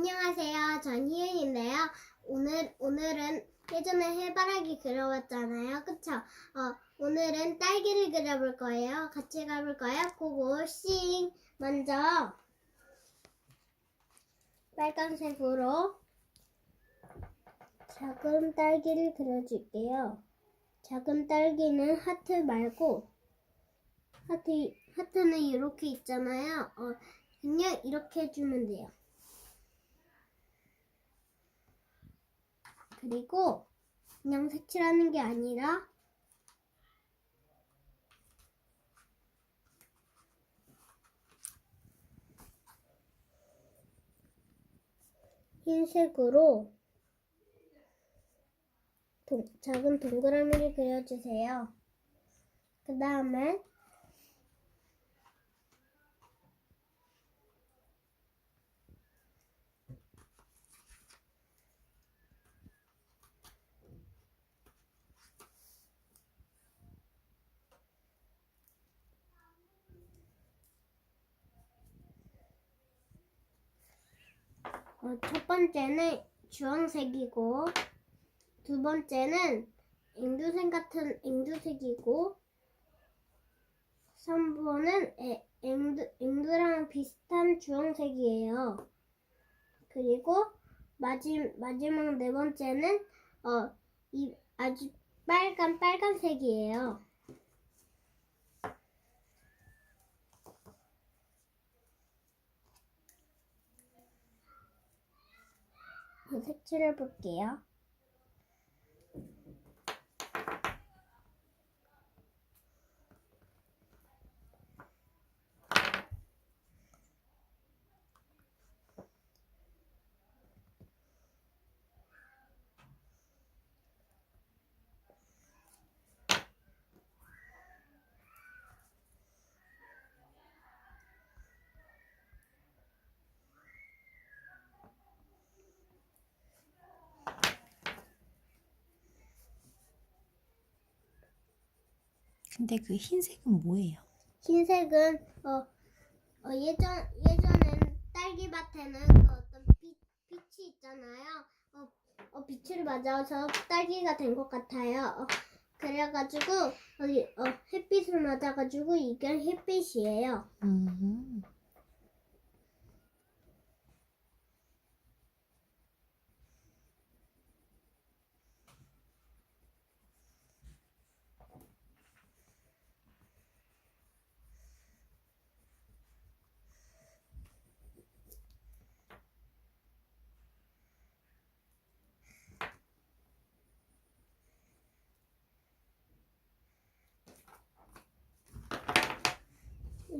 안녕하세요. 전 희은인데요. 오늘, 오늘은 예전에 해바라기 그려봤잖아요. 그쵸? 어, 오늘은 딸기를 그려볼 거예요. 같이 가볼까요? 고고, 싱! 먼저, 빨간색으로 작은 딸기를 그려줄게요. 작은 딸기는 하트 말고, 하트, 하트는 이렇게 있잖아요. 어, 그냥 이렇게 해주면 돼요. 그리고 그냥 색칠하는 게 아니라 흰색으로 동- 작은 동그라미를 그려주세요. 그 다음에 어, 첫 번째는 주황색이고 두 번째는 앵두색 같은 앵두색이고 3번은 에, 앵두, 앵두랑 비슷한 주황색이에요. 그리고 마지, 마지막 네 번째는 어, 이 아주 빨간 빨간색이에요. 색칠해 볼게요. 근데 그 흰색은 뭐예요? 흰색은 어, 어, 예전 예전엔 딸기밭에는 그 어떤 빛 빛이 있잖아요. 어, 어 빛을 맞아서 딸기가 된 것 같아요. 어, 그래가지고 어, 이- 어, 햇빛을 맞아가지고 이게 햇빛이에요. 음.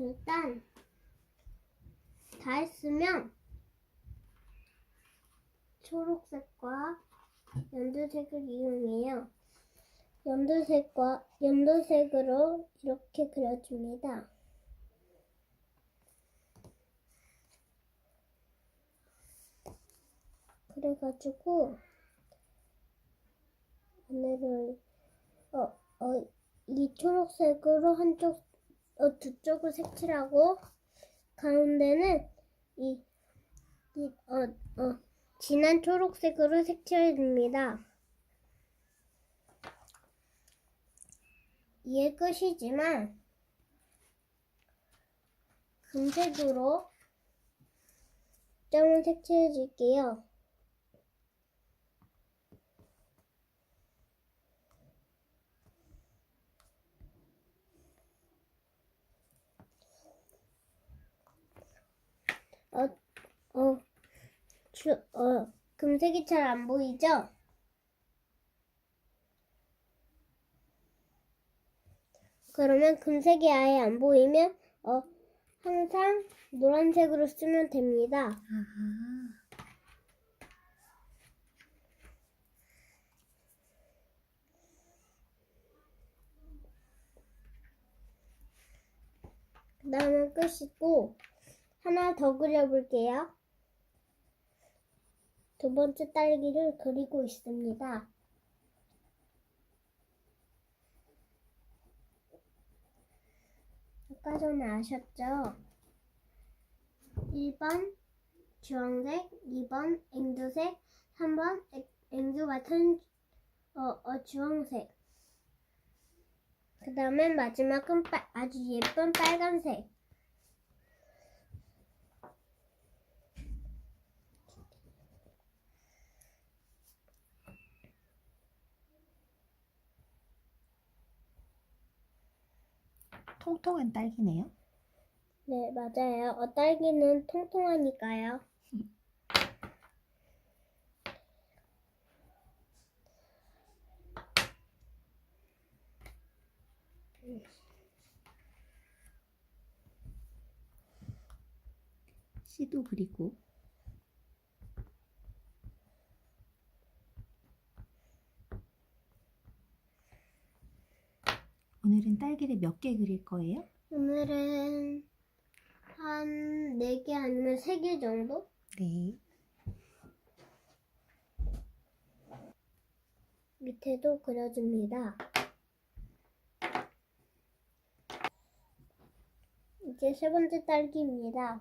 일단 다 했으면 초록색과 연두색을 이용해요. 연두색과 연두색으로 이렇게 그려줍니다. 그래가지고 안에를 어, 어, 이 초록색으로 한쪽 어, 두 쪽을 색칠하고 가운데는 이, 이 어, 어, 진한 초록색으로 색칠해 줍니다. 이해 끝이지만 금색으로 점을 색칠해 줄게요. 어, 어, 주, 어, 금색이 잘 안 보이죠? 그러면 금색이 아예 안 보이면, 어, 항상 노란색으로 쓰면 됩니다. 그 다음에 끝이고, 하나 더 그려볼게요. 두 번째 딸기를 그리고 있습니다. 아까 전에 아셨죠? 1번 주황색, 2번 앵두색, 3번 앵- 앵두 같은 어, 어 주황색. 그 다음에 마지막은 빨- 아주 예쁜 빨간색. 통통한 딸기네요. 네, 맞아요. 어, 딸기는 통통하니까요. 씨도 그리고 오늘은 딸기를 몇 개 그릴 거예요? 오늘은 한 4개 아니면 3개 정도? 네. 밑에도 그려줍니다. 이제 세 번째 딸기입니다.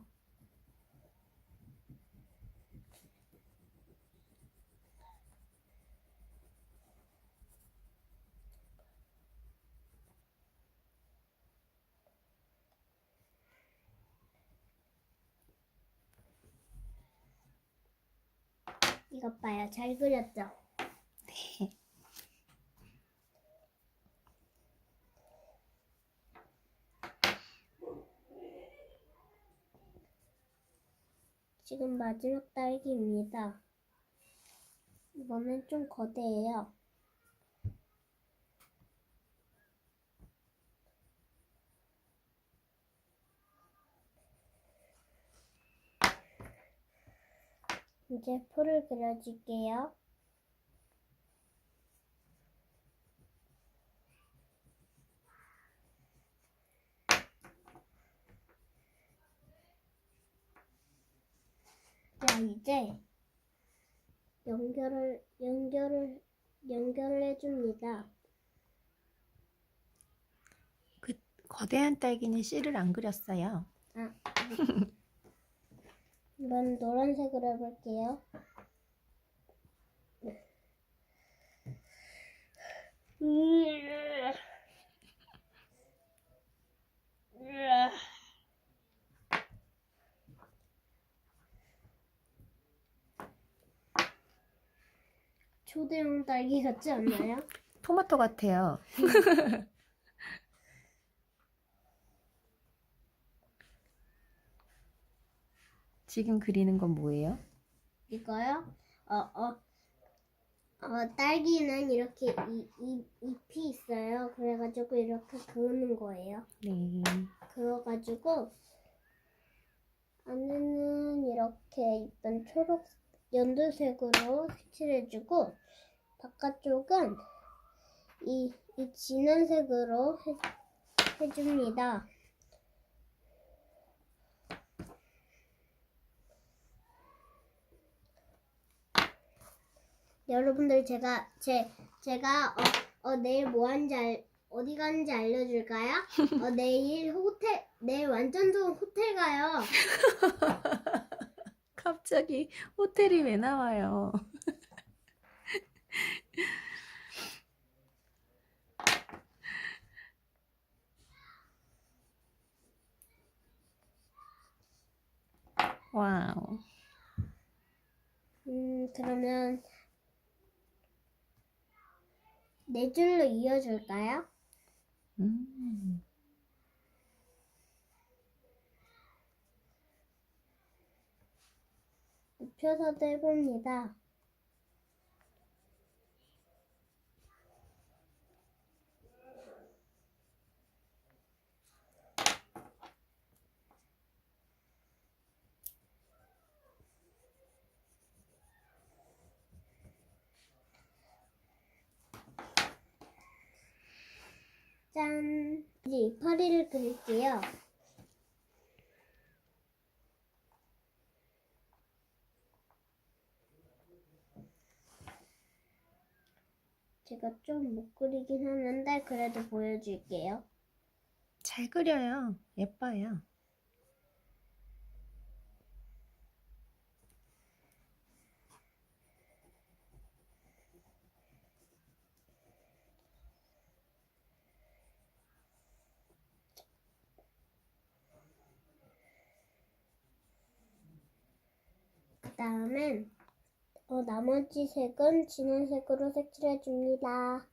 이것 봐요. 잘 그렸죠? 네. 지금 마지막 딸기입니다. 이거는 좀 거대해요. 이제 풀을 그려줄게요. 자, 이제 연결을 연결을 연결을 해줍니다. 그 거대한 딸기는 씨를 안 그렸어요. 아, 이번 노란색으로 해볼게요. 초대형 딸기 같지 않나요? 토마토 같아요. 지금 그리는 건 뭐예요? 이거요? 어, 어, 어, 딸기는 이렇게 이, 이, 잎이 있어요. 그래가지고 이렇게 그으는 거예요. 네. 그어가지고 안에는 이렇게 이쁜 초록 연두색으로 색칠해주고 바깥쪽은 이, 이 진한 색으로 해, 해줍니다. 여러분들 제가 제 제가 어, 어 내일 뭐 하는지 알, 어디 가는지 알려줄까요? 어 내일 호텔 내일 완전 좋은 호텔 가요. 갑자기 호텔이 왜 나와요? 와우. 음 그러면 네 줄로 이어줄까요? 음. 눕혀서도 해봅니다. 짠! 이제 이파리를 그릴게요. 제가 좀 못 그리긴 하는데 그래도 보여줄게요. 잘 그려요. 예뻐요. 다음엔 어, 나머지 색은 진한 색으로 색칠해 줍니다.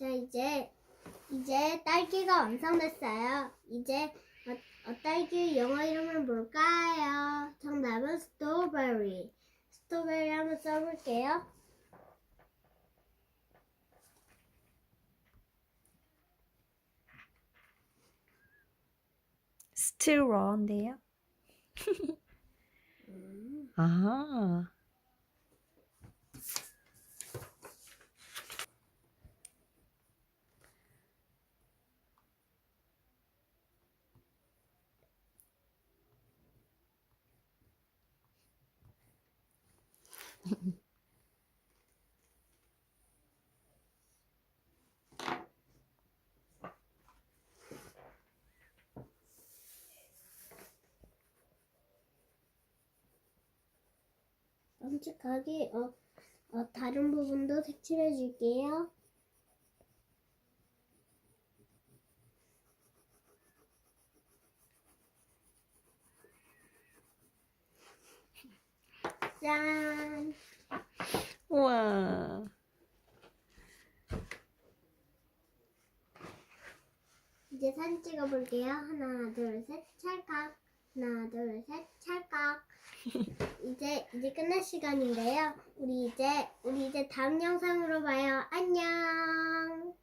자, 이제 이제 딸기가 완성됐어요. 이제 어, 어, 딸기 영어 이름은 뭘까요? 정답은 스트로베리. 스트로베리 한번 써볼게요. Still raw인데요. 아, 깜찍하게 어, 어, 다른 부분도 색칠해 줄게요. 짠! 우와. 이제 사진 찍어 볼게요. 하나, 둘, 셋, 찰칵. 하나, 둘, 셋, 찰칵. 이제 이제 끝날 시간인데요. 우리 이제 우리 이제 다음 영상으로 봐요. 안녕.